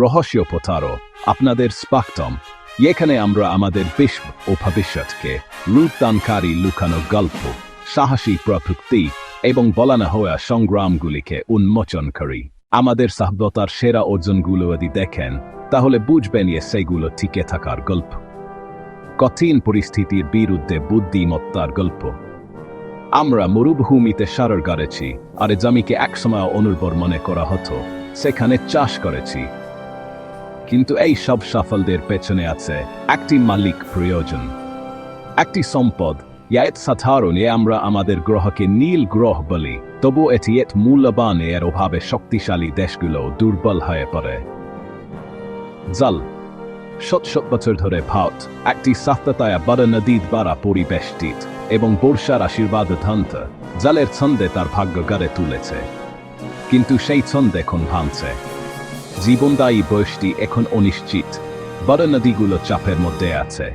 রহস্য পোতারো আপনাদের স্পাক্টম। এখানে আমরা আমাদের বিশ্ব ও ভবিষ্যৎকে রূপদানকারী লুকানো গল্প, সাহসী প্রযুক্তি এবং বলানো হওয়া সংগ্রামগুলিকে উন্মোচন করি। আমাদের সাহবতার সেরা অর্জনগুলো যদি দেখেন, তাহলে বুঝবেন এ সেগুলো টিকে থাকার গল্প। কঠিন পরিস্থিতির বিরুদ্ধে বুদ্ধিমত্তার গল্প। আমরা মরুভূমিতে সারর গাড়েছি আর জমিকে একসময় অনুর্বর মনে করা হতো, সেখানে চাষ করেছি। কিন্তু এই সব সাফল্যের পেছনে আছে একটি মালিক প্রয়োজন। একটি সম্পদ ইয়াত সাধারণে আমরা আমাদের গ্রহকে নীল গ্রহ বলি, তবু এটি এত মূল্যবান এর অভাবে শক্তিশালী দেশগুলো দুর্বল হয়ে পড়ে। জল, শত শত বছর ধরে ভারত একটি সাত্তাতায়া বড় নদীর দ্বারা পরিবেষ্টিত এবং বর্ষার আশীর্বাদ ধন্ত জলের ছন্দে তার ভাগ্য গড়ে তুলেছে। কিন্তু সেই ছন্দ এখন ভাঙছে। জীবনদায়ী বয়সটি এখন অনিশ্চিত। বড় নদীগুলো চাপের মধ্যে আছে।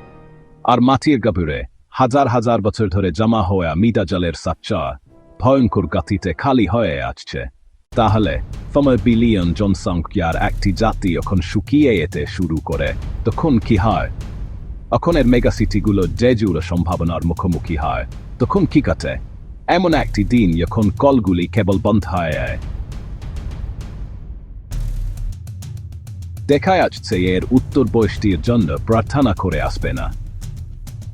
আর মাটির গভীরে হাজার হাজার বছর ধরে জমা হওয়া মিদা জলের সাচ্চা ভয়ঙ্কর গতিতে খালি হয়ে আসছে। তাহলে সময় বিলিয়ন জনসংখ্যার একটি জাতি এখন শুকিয়ে যেতে শুরু করে, তখন কি হয়? এখন এর মেগাসিটিগুলো জুড়ে সম্ভাবনার মুখোমুখি হয়, তখন কি কাটে এমন একটি দিন যখন কলগুলি কেবল বন্ধ হয়ে দেখা যাচ্ছে এর উত্তর বয়সটির জন্য প্রার্থনা করে আসবে না।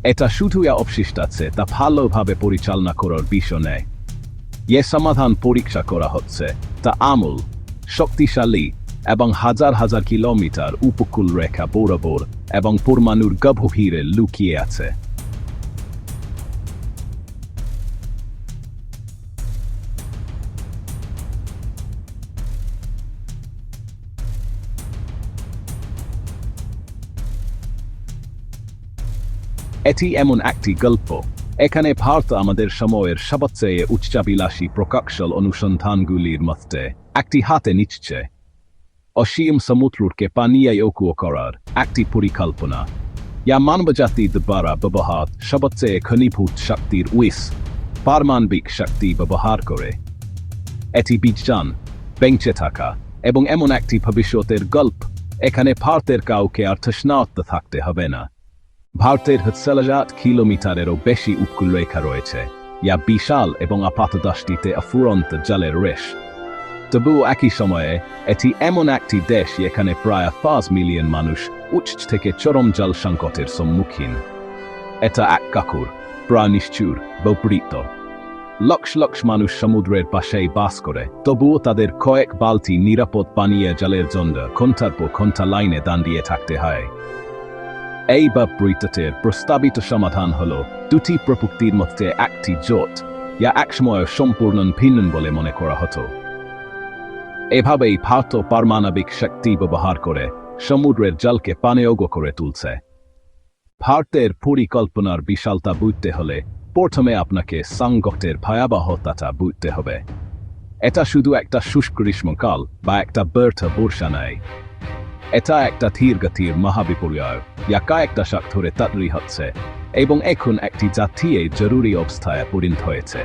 এটা শুধু অবশিষ্ট আছে, তা ভালোভাবে পরিচালনা করার বিষয় নেয়। এ সমাধান পরীক্ষা করা হচ্ছে। তা আমূল, শক্তিশালী এবং হাজার হাজার কিলোমিটার উপকূল রেখা বরাবর এবং পরমাণুর গভীরে লুকিয়ে আছে। এটি এমন একটি গল্প। এখানে ভারত আমাদের সময়ের সবচেয়ে উচ্চাবিলাসী প্রকৌশল অনুসন্ধানগুলির মধ্যে একটি হাতে নিচ্ছে। অসীম সমুদ্রকে পানিয়ে ঐক্য করার একটি পরিকল্পনা। ইয়া মানবজাতি দ্বারা ব্যবহার সবচেয়ে ঘনীভূত শক্তির উইস, পারমাণবিক শক্তি ব্যবহার করে। এটি বিজ্ঞান বেঞ্চে থাকা এবং এমন একটি ভবিষ্যতের গল্প। এখানে ভারতের কাউকে আর থাকতে হবে না। ভারতের হাজার কিলোমিটারেরও বেশি উপকূলরেখা রয়েছে। ইয়া বিশাল এবং আপাতদৃষ্টিতে অফুরন্ত জলের রেশ। তবুও একই সময়ে, এটি এমন একটি দেশ এখানে প্রায় পাঁচ মিলিয়ন মানুষ উচ্চ থেকে চরম জল সংকটের সম্মুখীন। এটা এক কাকুর, প্রায় নিশ্চুর, বৈপরীত। লক্ষ লক্ষ মানুষ সমুদ্রের পাশেই বাস করে, তবুও তাদের কয়েক বালতি নিরাপদ পানীয় জলের জন্য ঘণ্টার পর ঘণ্টা লাইনে দাঁড়িয়ে থাকতে হয়। এই বৈপরীত্যের প্রস্তাবিত সমাধান হল দুটি প্রযুক্তির মধ্যে একটি জোট ইয়া একসময় সম্পূর্ণ ভিন্ন বলে মনে করা হতো। এভাবেই ভারত পারমাণবিক শক্তি ব্যবহার করে সমুদ্রের জলকে পানীয়গ করে তুলছে। ভারতের পরিকল্পনার বিশালতা বুঝতে হলে প্রথমে আপনাকে সংকটের ভয়াবহতাটা বুঝতে হবে। এটা শুধু একটা শুষ্ক গ্রীষ্মকাল বা একটা ব্যর্থ বর্ষা নয় এটা একটা ধীর গতির মহাবিপর্যয়। যা কয়েকটা শাক ধরে তাড়ি হচ্ছে, এবং এখন একটি জাতীয় জরুরি অবস্থায় পরিণত হয়েছে।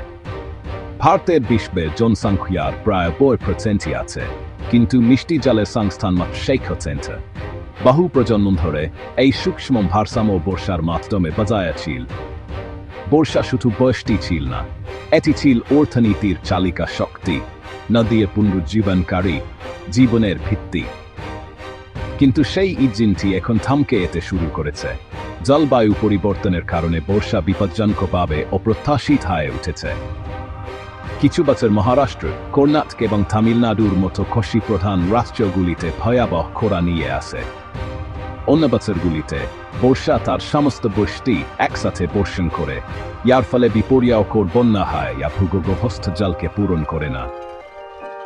ভারতের বিশ্বের জনসংখ্যার প্রায় বই পার্সেন্টই আছে, কিন্তু মিষ্টি জলের সংস্থান মাত্র শেখ পার্সেন্ট বহু প্রজন্ম ধরে এই সূক্ষ্ম ভারসাম্য বর্ষার মাধ্যমে বজায় ছিল। বর্ষা শুধু বয়সটি ছিল না, এটি ছিল অর্থনীতির চালিকা শক্তি, নদীর পুনরুজ্জীবনকারী জীবনের ভিত্তি। কিন্তু সেই ইঞ্জিনটি এখন থামকে এতে শুরু করেছে। জলবায়ু পরিবর্তনের কারণে বর্ষা বিপজ্জনকভাবে অপ্রত্যাশিত হয়ে উঠেছে। কিছু বছর মহারাষ্ট্র, কর্ণাটক এবং তামিলনাড়ুর মতো কৃষি প্রধান রাষ্ট্রগুলিতে ভয়াবহ খোরা নিয়ে আসে। অন্য বছরগুলিতে বর্ষা তার সমস্ত বৃষ্টি একসাথে বর্ষণ করে। ইয়ার ফলে বিপর্যয়কর বন্যা হয় ইয়া ভূগর্ভস্থ জলকে পূরণ করে না।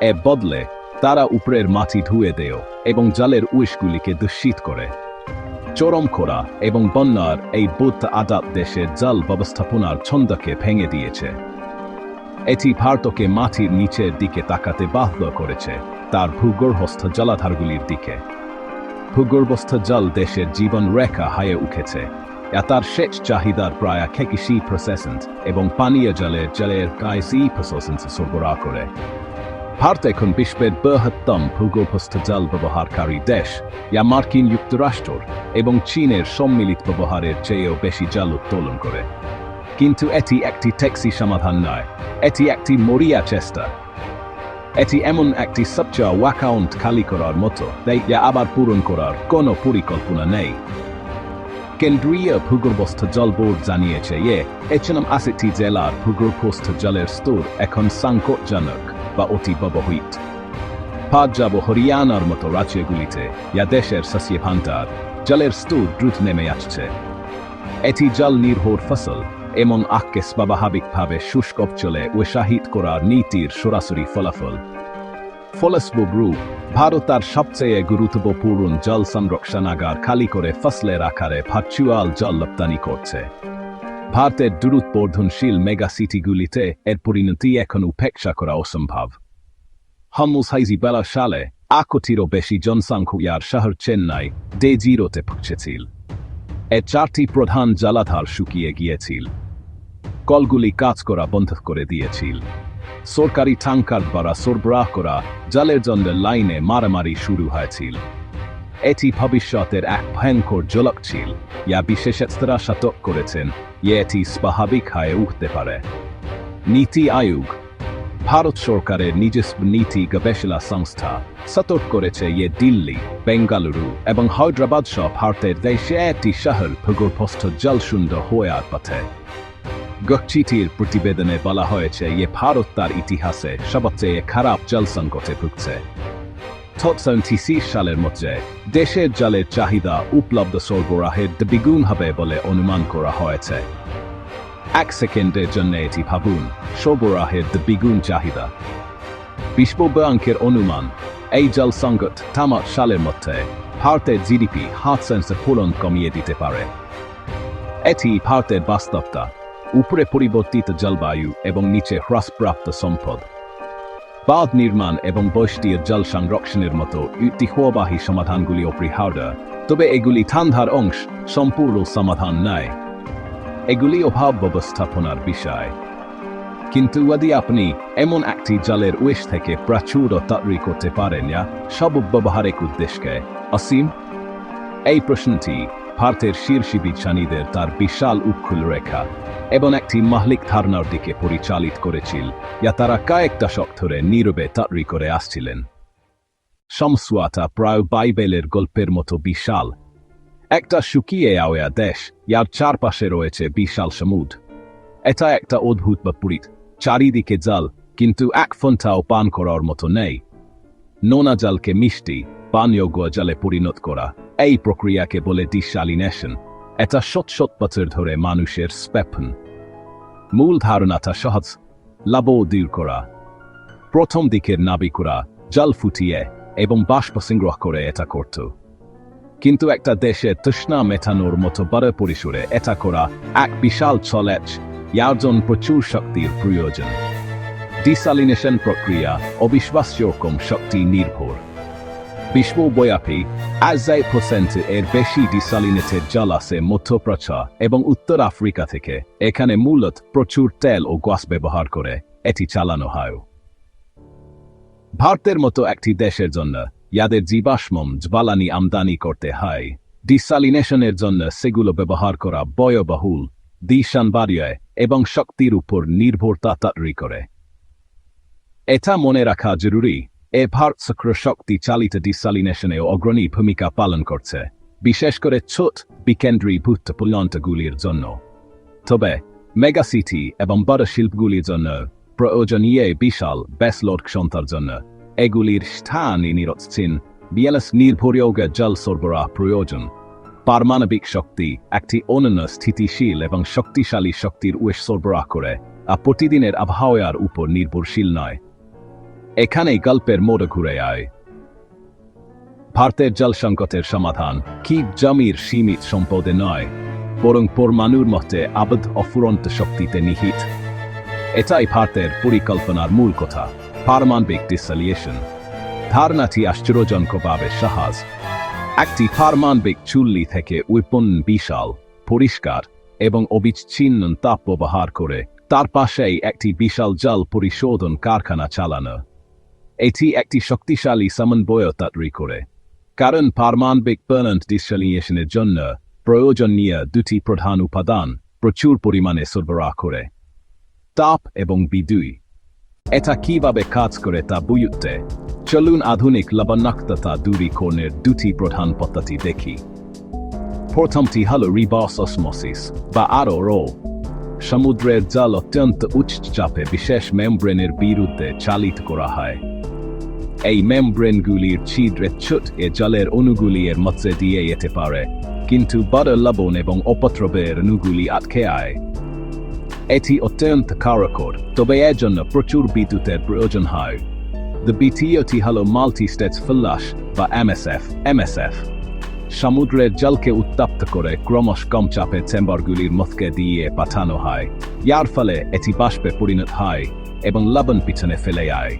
এ বদলে তারা উপরের মাটি ধুয়ে দেয় এবং জলের উইশগুলিকে দূষিত করে। চরম খরা এবং বন্যার এই বুদ্ধ আদাত দেশের জল ব্যবস্থাপনার ছন্দকে ভেঙে দিয়েছে। এটি ভারতকে মাটির নিচের দিকে তাকাতে বাধ্য করেছে তার ভূগর্ভস্থ জলাধারগুলির দিকে। ভূগর্ভস্থ জল দেশের জীবন রেখা হায়ে উঠেছে। তার সেচ চাহিদার প্রায় খেকিসি প্রসেসেন্ট এবং পানীয় জলের জলের কায়সি প্রসেসেন্ট সরবরাহ করে। ভারত এখন বিশ্বের বৃহত্তম ভূগর্ভস্থ জল ব্যবহারকারী দেশ যা মার্কিন যুক্তরাষ্ট্র এবং চীনের সম্মিলিত ব্যবহারের চেয়েও বেশি জল উত্তোলন করে কিন্তু এটি একটি ট্যাক্সি সমাধান নয় এটি একটি মরিয়া চেষ্টা এটি এমন একটি সবচেয়ে ওয়াকাউন্ট খালি করার মতো তাই যা আবার পূরণ করার কোনো পরিকল্পনা নেই কেন্দ্রীয় ভূগর্ভস্থ জল বোর্ড জানিয়েছে যে এচনম আসিটি জেলার ভূগর্ভস্থ জলের স্তর এখন সংকটজনক বা অতি ব্যবহৃত। পাঞ্জাব ও হরিয়ানার মতো রাজ্যগুলিতে যা দেশের শস্য ভান্ডার, জলের স্তর দ্রুত নেমে আসছে। এটি জল নির্ভর ফসল, এমন আক্কে স্বাভাবিকভাবে শুষ্ক অঞ্চলে উৎসাহিত করার নীতির সরাসরি ফলাফল। ফলস্বরূপ, ভারত তার সবচেয়ে গুরুত্বপূর্ণ জল সংরক্ষণাগার খালি করে ফসলের আকারে ভার্চুয়াল জল রপ্তানি করছে। ভারতের দ্রুত বর্ধনশীল মেগা সিটিগুলিতে এর পরিণতি এখন উপেক্ষা করা অসম্ভব। হামুসাইজি বেলা সালে আকোটিরও বেশি জনসংখ্যার শহর চেন্নাই ডে জিরোতে পৌঁছেছিল। এর চারটি প্রধান জলাধার শুকিয়ে গিয়েছিল। কলগুলি কাজ করা বন্ধ করে দিয়েছিল। সরকারি ট্যাঙ্কার দ্বারা সরবরাহ করা জলের জন্য লাইনে মারামারি শুরু হয়েছিল। এটি ভবিষ্যতের এক ভয়ঙ্কর জলক ছিল ইয়া বিশেষজ্ঞরা সতর্ক করেছেন এটি স্বাভাবিক হয়ে উঠতে পারে। নীতি আয়োগ। ভারত সরকারের নিজস্ব নীতি গবেষণা সংস্থা সতর্ক করেছে যে দিল্লি, বেঙ্গালুরু এবং হায়দ্রাবাদ সহ ভারতের দেশে একটি শহর ভূগর্ভস্থ জল সুন্দর হওয়ার পথে। গচ্ছিটির প্রতিবেদনে বলা হয়েছে যে ভারত তার ইতিহাসে সবচেয়ে খারাপ জল সংকটে ভুগছে। তৎসন্তিসি সালের মধ্যে দেশের জলের চাহিদা উপলব্ধ সরবরাহের দ্বিগুণ হবে বলে অনুমান করা হয়েছে। এক সেকেন্ডের জন্য এটি ভাবুন সরবরাহের দ্বিগুণ চাহিদা। বিশ্ব ব্যাংকের অনুমান, এই জল সংকট তামাক সালের মধ্যে ভারতের জিডিপি হাত সেন্সে পূরণ কমিয়ে দিতে পারে। এটি ভারতের বাস্তবতা, উপরে পরিবর্তিত জলবায়ু এবং নিচে হ্রাসপ্রাপ্ত সম্পদ। বাঁধ নির্মাণ এবং বৈষ্টির জল সংরক্ষণের মতো ঐতিহ্যবাহী সমাধানগুলি অপরিহার্য তবে এগুলি ঠান্ডার অংশ, সম্পূর্ণ সমাধান নয় এগুলি অভাব ব্যবস্থাপনার বিষয়। কিন্তু যদি আপনি এমন একটি জলের উইশ থেকে প্রাচুর ও তৈরি করতে পারেন সব ব্যবহারিক উদ্দেশ্যকে, অসীম? এই প্রশ্নটি ভারতের শীর্ষী বিজ্ঞানীদের তার বিশাল উৎকুল রেখা এবং একটি মাহলিক ধারণার দিকে পরিচালিত করেছিল। যা তারা কয়েক দশক ধরে নীরবে তৈরি করে আসছিলেন। সমসুয়াটা প্রায় বাইবেলের গল্পের মতো বিশাল। একটা শুকিয়ে আওয়া দেশ, যার চারপাশে রয়েছে বিশাল সমুদ্র। এটা একটা অদ্ভুত বিপরীত চারিদিকে জাল, কিন্তু এক ফোনটাও পান করার মতো নেই। নোনা জালকে মিষ্টি, পানীয় গোয়া জালে পরিণত করা। এই প্রক্রিয়াকে বলে ডিসালিনেশন এটা শত শত বছর ধরে মানুষের স্পেপন। মূল ধারণাটা সহজ লাভ দূর করা। প্রথম দিকের নাবিকরা জল ফুটিয়ে এবং বাষ্প সংগ্রহ করে এটা করত। কিন্তু একটা দেশে তৃষ্ণা মেটানোর মতো বড় পরিসরে এটা করা এক বিশাল চলেচ ইয়ার জন্য প্রচুর শক্তির প্রয়োজন। ডিসালিনেশন প্রক্রিয়া অবিশ্বাস্য কম শক্তি নির্ভর। বিশ্বব্যাপী আজাই পার্সেন্ট এর বেশি ডিসালিনেটেড জল আছে মধ্যপ্রাচ্য এবং উত্তর আফ্রিকা থেকে এখানে মূলত প্রচুর তেল ও গ্যাস ব্যবহার করে এটি চালানো হয়। ভারতের মতো একটি দেশের জন্য ইয়াদের জীবাশ্মম জ্বালানি আমদানি করতে হয়। ডিসালিনেশনের জন্য সেগুলো ব্যবহার করা ব্যয়বহুল, দিশান বাড়িয়ে এবং শক্তির উপর নির্ভরতা তৈরি করে। এটা মনে রাখা জরুরি এ ভারত চক্র শক্তি চালিত ডিসালিনেশনেও অগ্রণী ভূমিকা পালন করছে, বিশেষ করে ছোট বিকেন্দ্রীভূত প্লান্টগুলির জন্য। তবে, মেগাসিটি এবং বড় শিল্পগুলির জন্য প্রয়োজনীয় বিশাল বেসলোড ক্ষমতার জন্য এগুলির স্থান নিরচ্ছিন বিএলএস নির্ভরযোগ্য জল সরবরাহ প্রয়োজন। পারমাণবিক শক্তি একটি অনন্য স্থিতিশীল এবং শক্তিশালী শক্তির উৎস সরবরাহ করে, আর প্রতিদিনের আবহাওয়ার উপর নির্ভরশীল নয়। এখানে গল্পের মোড় ঘুরে আয়। ভারতের জল সংকটের সমাধান কি জমির সীমিত সম্পদে নয়, বরং পরমাণুর মতে আবদ্ধ অফুরন্ত শক্তিতে নিহিত। এটাই ভারতের পরিকল্পনার মূল কথা, পারমাণবিক ডিসালিয়েশন। ধারণাটি আশ্চর্যজনকভাবে সহজ। একটি পারমাণবিক চুল্লি থেকে উৎপন্ন বিশাল, পরিষ্কার এবং অবিচ্ছিন্ন তাপ ব্যবহার করে, তার পাশেই একটি বিশাল জল পরিশোধন কারখানা চালানো। এটি একটি শক্তিশালী সমন্বয়তাত্রি করে। কারণ পারমাণবিক প্ল্যান্ট ডিসালিনেশনের জন্য প্রয়োজনীয় দুটি প্রধান উপাদান প্রচুর পরিমাণে সরবরাহ করে। তাপ এবং বিদুই এটা কীভাবে কাজ করে তা বুঝতে চলুন আধুনিক লবণাক্ততা দূরীকরণের দুটি প্রধান পদ্ধতি দেখি। প্রথমটি হল রিভার্স অসমোসিস বা আরও রো। সমুদ্রের জল অত্যন্ত উচ্চ চাপে বিশেষ মেমব্রেনের বিরুদ্ধে চালিত করা হয়। এই মেমব্রেনগুলির ছিদ্রে ছুট এ জলের অণুগুলি এর মধ্যে দিয়ে যেতে পারে, কিন্তু বড় লবণ এবং অপদ্রবের অণুগুলি আটকে আয়। এটি অত্যন্ত কারকর, তবে এর জন্য প্রচুর বিদ্যুতের প্রয়োজন হয়। দ্য বিটিওটি হল মাল্টি স্টেটস ফ্লাশ বা এমএসএফ এমএসএফ। সমুদ্রের জলকে উত্তপ্ত করে ক্রমশ কম চাপে চেম্বারগুলির মধ্যে দিয়ে পাঠানো হয়। ইয়ার ফলে এটি বাষ্পে পরিণত হয় এবং লবণ পিছনে ফেলে আয়।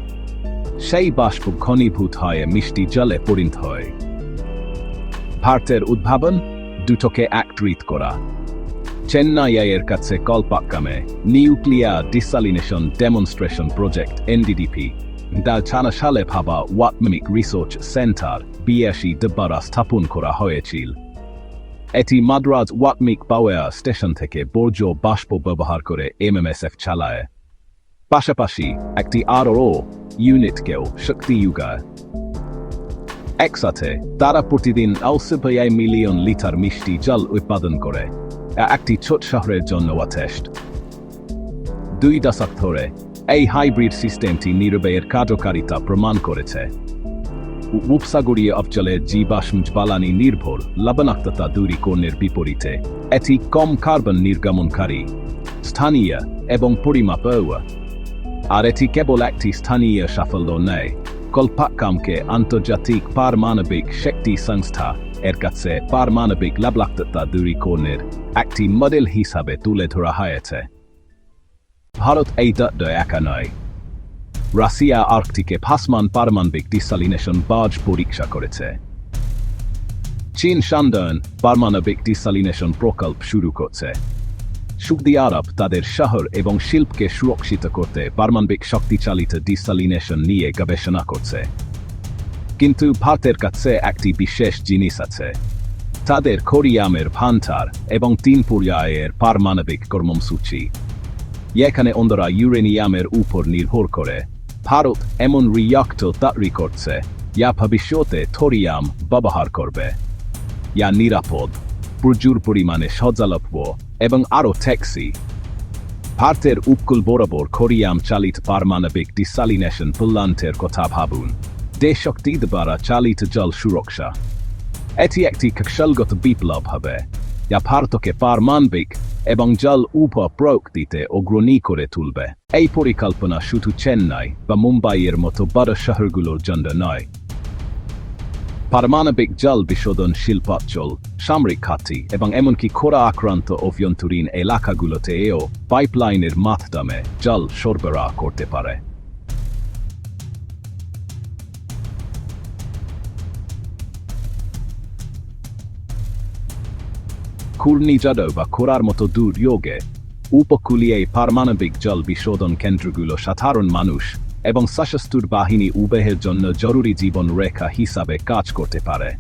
সেই বাষ্প ঘনীভূত হয়ে মিষ্টি জলে পরিণত হয়। ভারতের উদ্ভাবন দুটোকে একত্রিত করা। চেন্নাইয়ের কাছে কলপাক্কামে nuclear desalination demonstration project, NDDP. ডালছানা সালে Bhabha atomic research centre BAC ডব্বারা স্থাপন করা হয়েছিল এটি মাদ্রাজ ওয়াটমিক পাওয়ার স্টেশন থেকে বর্জ্য বাষ্প ব্যবহার করে এমএমএসএফ চালায় পাশাপাশি একটি আরও ইউনিটকেও শক্তি যোগায় একসাথে তারা প্রতিদিন আউসিপাই মিলিয়ন লিটার মিষ্টি জল উৎপাদন করে একটি ছোট শহরের জন্য যথেষ্ট দুই দশক ধরে এই হাইব্রিড সিস্টেমটি নির্বাহের কার্যকারিতা প্রমাণ করেছে। উপসাগরীয় অঞ্চলের জীবাশ্ম জ্বালানি নির্ভর লবণাক্ততা দূরীকরণের বিপরীতে। এটি কম কার্বন নির্গমনকারী, স্থানীয় এবং পরিমাপ আর এটি কেবল একটি স্থানীয় সাফল্য নেয়, কল্পাক্কামকে আন্তর্জাতিক পারমাণবিক শক্তি সংস্থা এর কাছে পারমাণবিক লাভলাক্ততা দূরীকরণের একটি মডেল হিসাবে তুলে ধরা হয়েছে। ভারত এই তত্ত্ব একা নয়। রাশিয়া আর্কটিকে ভাসমান পারমাণবিক ডিসালিনেশন বাজ পরীক্ষা করেছে। চীন শান্ডন পারমাণবিক ডিসালিনেশন প্রকল্প শুরু করছে। সৌদি আরব তাদের শহর এবং শিল্পকে সুরক্ষিত করতে পারমাণবিক শক্তিচালিত ডিসালিনেশন নিয়ে গবেষণা করছে। কিন্তু ভারতের কাছে একটি বিশেষ জিনিস আছে। তাদের কোরিয়ামের ভান্টার এবং তিন পর্যায়ের পারমাণবিক কর্মসূচি। এখানে অন্যরা ইউরেনিয়ামের উপর নির্ভর করে ভারত এমন রিয়াক্টর তৈরি করছে যা ভবিষ্যতে থোরিয়াম ব্যবহার করবে ইয়া নিরাপদ প্রচুর পরিমাণে সজালভ্য এবং আরও ট্যাক্সি ভারতের উপকূল বরাবর কোরিয়াম চালিত পারমাণবিক ডিসালিনেশন প্লান্টের কথা ভাবুন দেশশক্তি দ্বারা চালিত জল সুরক্ষা এটি একটি কৌশলগত বিপ্লব হবে যা ভারতকে পারমাণবিক এবং জল উপ প্রযুক্তিতে অগ্রণী করে তুলবে এই পরিকল্পনা শুধু চেন্নাই বা মুম্বাইয়ের মতো বড় শহরগুলোর জন্য নয় পারমাণবিক জল বিশোধন শিল্পাঞ্চল সামরিক খাতি এবং এমনকি খোরা আক্রান্ত অভ্যন্তরীণ এলাকাগুলোতে এও পাইপলাইনের মাধ্যমে জল সরবরাহ করতে পারে ঘূর্ণিঝড় বা খোরার মতো দুর্যোগে উপকূলীয় পারমাণবিক জল বিশোধন কেন্দ্রগুলো সাধারণ মানুষ এবং সশস্ত্র বাহিনী উভয়ের জন্য জরুরি জীবন রেখা হিসাবে কাজ করতে পারে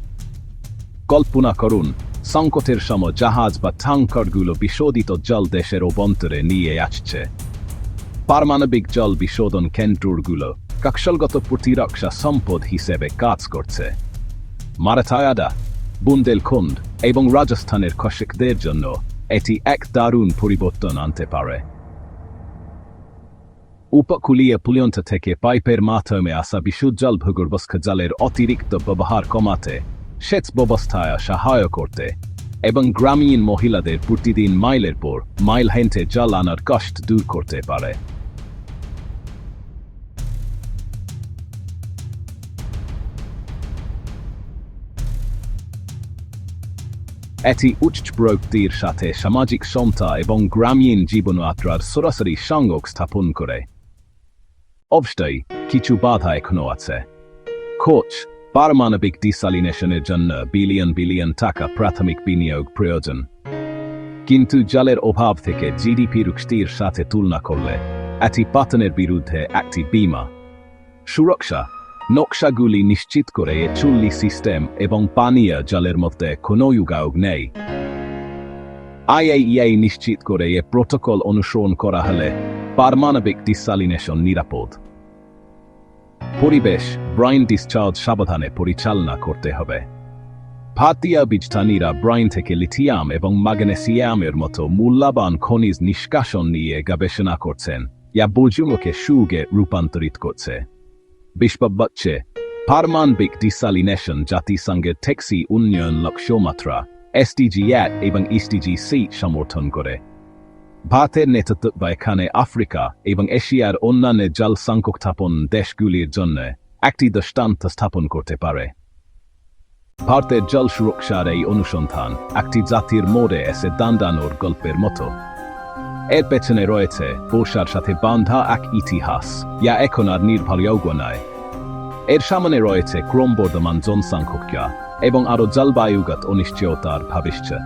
কল্পনা করুন সংকটের সময় জাহাজ বা ট্যাঙ্কারগুলো বিশোধিত জল দেশের অভ্যন্তরে নিয়ে আসছে পারমাণবিক জল বিশোধন কেন্দ্রগুলো কৌশলগত প্রতিরক্ষা সম্পদ হিসেবে কাজ করছে মারাথায়াদা বুন্দেলখন্ড এবং রাজস্থানের কৃষকদের জন্য এটি এক দারুণ পরিবর্তন আনতে পারে। উপকূলীয় পুলিয়ন্ত থেকে পাইপের মাধ্যমে আসা বিশুদ্ধ জল ভূগর্ভস্থ জলের অতিরিক্ত ব্যবহার কমাতে সেচ ব্যবস্থায় সহায় করতে এবং গ্রামীণ মহিলাদের প্রতিদিন মাইলের পর মাইল হেন্টে জল আনার কষ্ট দূর করতে পারে। এটি উচ্চ সাথে সামাজিক সমতা এবং গ্রামীণ জীবনযাত্রার সরাসরি সংযোগ স্থাপন করে অবশ্যই কিছু বাধা এখনও আছে কোচ পারমাণবিক ডিসালিনেশনের জন্য বিলিয়ন বিলিয়ন টাকা প্রাথমিক বিনিয়োগ প্রয়োজন কিন্তু জলের অভাব থেকে জিডিপি রুক্তির সাথে তুলনা করলে এটি পাতনের বিরুদ্ধে একটি বিমা সুরক্ষা নকশাগুলি নিশ্চিত করে চুল্লি সিস্টেম এবং পানীয় জলের মধ্যে কোনো উগায়োগ নেই। আইআইইআই নিশ্চিত করে এ প্রোটোকল অনুসরণ করা হলে পারমাণবিক ডিসালিনেশন নিরাপদ। পরিবেশ, ব্রাইন ডিসচার্জ সাবধানে পরিচালনা করতে হবে। ভাতিয়া বীজধানীরা ব্রাইন থেকে লিথিয়াম এবং ম্যাগনেসিয়ামের মতো মূল্যবান খনিজ নিষ্কাশন নিয়ে গবেষণা করছেন। ইয়া বুজুমকে সুগে রূপান্তরিত করছে। বিশ্ব বচ্ছে পারমাণবিক ডিসালিনেশন জাতিসংঘের টেক্সি উন্নয়ন লক্ষ্যমাত্রা এসডিজি এক এবং এসডিজি সি সমর্থন করে ভারতের নেতৃত্ব এখানে আফ্রিকা এবং এশিয়ার অন্যান্য জল সংকটাপন দেশগুলির জন্য একটি দৃষ্টান্ত স্থাপন করতে পারে ভারতের জল সুরক্ষার এই অনুসন্ধান একটি জাতির মোড়ে এসে দান্দানোর গল্পের মতো এর পেছনে রয়েছে বর্ষার সাথে বান্ধা এক ইতিহাস ইয়া এখন আর নির্ভরযোগ্য নয় এর সামনে রয়েছে ক্রমবর্ধমান জনসংখ্যা এবং আরও জলবায়ুগত অনিশ্চয়তার ভবিষ্যৎ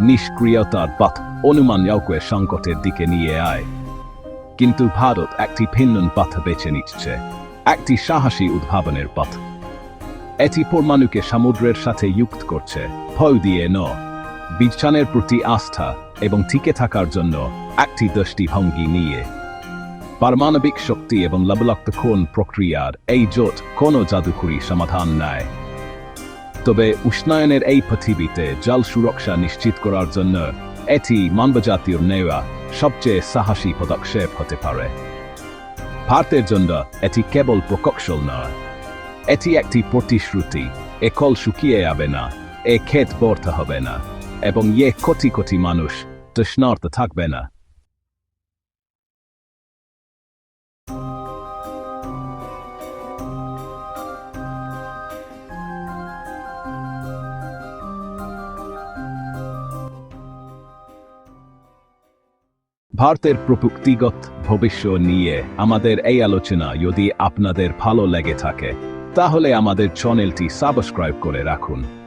নিষ্ক্রিয়তার পথ অনুমানযোগ্য সংকটের দিকে নিয়ে আয়। কিন্তু ভারত একটি ভিন্ন পথ বেছে নিচ্ছে, একটি সাহসী উদ্ভাবনের পথ। এটি পরমাণুকে সমুদ্রের সাথে যুক্ত করছে, ভয় দিয়ে ন বিজ্ঞানের প্রতি আস্থা এবং টিকে থাকার জন্য একটি দৃষ্টিভঙ্গি নিয়ে। পারমাণবিক শক্তি এবং লবলক্তক্ষণ প্রক্রিয়ার এই জোট কোনো জাদুকরি সমাধান নয় তবে উষ্ণায়নের এই পৃথিবীতে জল সুরক্ষা নিশ্চিত করার জন্য এটি মানবজাতির নেওয়া সবচেয়ে সাহসী পদক্ষেপ হতে পারে। ভারতের জন্য এটি কেবল প্রকৌশল নয়, এটি একটি প্রতিশ্রুতি, এ কল শুকিয়ে যাবে না, এ ক্ষেত বর্তে হবে না। এবং ইয়ে কোটি কোটি মানুষ তৃষ্ণার্ত থাকবে না। ভারতের প্রযুক্তিগত ভবিষ্যৎ নিয়ে আমাদের এই আলোচনা যদি আপনাদের ভালো লেগে থাকে, তাহলে আমাদের চ্যানেলটি সাবস্ক্রাইব করে রাখুন।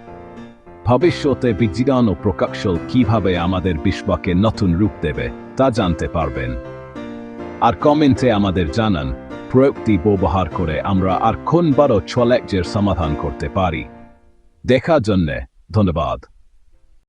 ভবিষ্যতে বিজ্ঞান ও প্রকাশল কীভাবে আমাদের বিশ্বকে নতুন রূপ দেবে, তা জানতে পারবেন। আর কমেন্টে আমাদের জানান, প্রযুক্তি ব্যবহার করে আমরা আর কোন বারো ছলেকজের সমাধান করতে পারি। দেখার জন্যে, ধন্যবাদ।